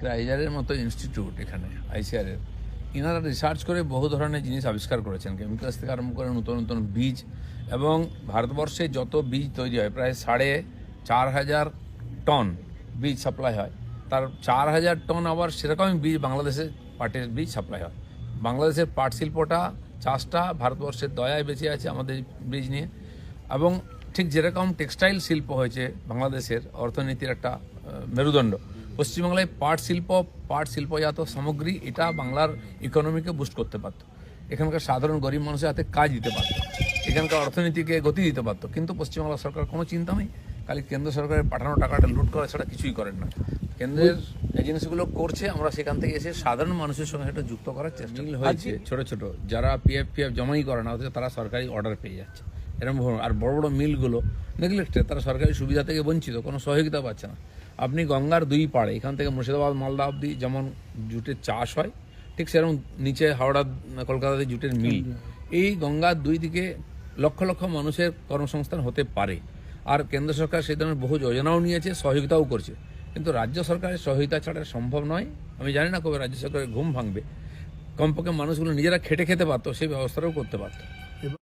ক্রাইজারের মতো ইনস্টিটিউট এখানে আইসিআর এর ইনারা রিসার্চ করে বহু ধরনের জিনিস আবিষ্কার করেছেন। কেমিক্যালস থেকে আরম্ভ করে নতুন নতুন বীজ এবং ভারতবর্ষে যত বীজ তৈরি হয়, প্রায় সাড়ে চার হাজার টন বীজ সাপ্লাই হয়। তার চার হাজার টন আবার সেরকমই বীজ বাংলাদেশে পাটের বীজ সাপ্লাই হয়। বাংলাদেশের পাট শিল্পটা, চাষটা ভারতবর্ষের দয়ায় বেঁচে আছে আমাদের বীজ নিয়ে। এবং ঠিক যেরকম টেক্সটাইল শিল্প হয়েছে বাংলাদেশের অর্থনীতির একটা মেরুদণ্ড। পশ্চিমবাংলায় পাট শিল্প পাট শিল্পজাত সামগ্রী এটা বাংলার ইকোনমিকে বুস্ট করতে পারতো। এখানকার সাধারণ গরিব মানুষের হাতে কাজ দিতে পারতো। এখানকার অর্থনীতিকে গতি দিতে পারতো। কিন্তু পশ্চিমবাংলা সরকার কোনো চিন্তা নেই। খালি কেন্দ্র সরকারের পাঠানো টাকাটা লুট করা ছাড়া কিছুই করেন না। কেন্দ্রের এজেন্সিগুলো করছে আমরা সেখান থেকে এসে সাধারণ মানুষের সঙ্গে এটা যুক্ত করার চেষ্টা হয়েছে ছোট ছোট। যারা পিএফ পিএফ জমাই করে না অথচ তারা সরকারি অর্ডার পেয়ে যাচ্ছে। এরকম আর বড় বড় মিলগুলো নেগলেক্টেড তারা সরকারি সুবিধা থেকে বঞ্চিত, কোনো সহযোগিতা পাচ্ছে না। আপনি গঙ্গার দুই পাড়ে, এখান থেকে মুর্শিদাবাদ, মালদা অবধি যেমন জুটের চাষ হয়, ঠিক সেরকম নিচে হাওড়া, কলকাতাতে জুটের মিল। এই গঙ্গার দুই দিকে লক্ষ লক্ষ মানুষের কর্মসংস্থান হতে পারে। আর কেন্দ্র সরকার সেই ধরনের বহু যোজনাও নিয়েছে, সহযোগিতাও করছে। কিন্তু রাজ্য সরকারের সহযোগিতা ছাড়া সম্ভব নয়। আমি জানি না কবে রাজ্য সরকারের ঘুম ভাঙবে। কমপক্ষে মানুষগুলো নিজেরা খেটে খেতে পারতো, সেই ব্যবস্থাটাও করতে পারতো।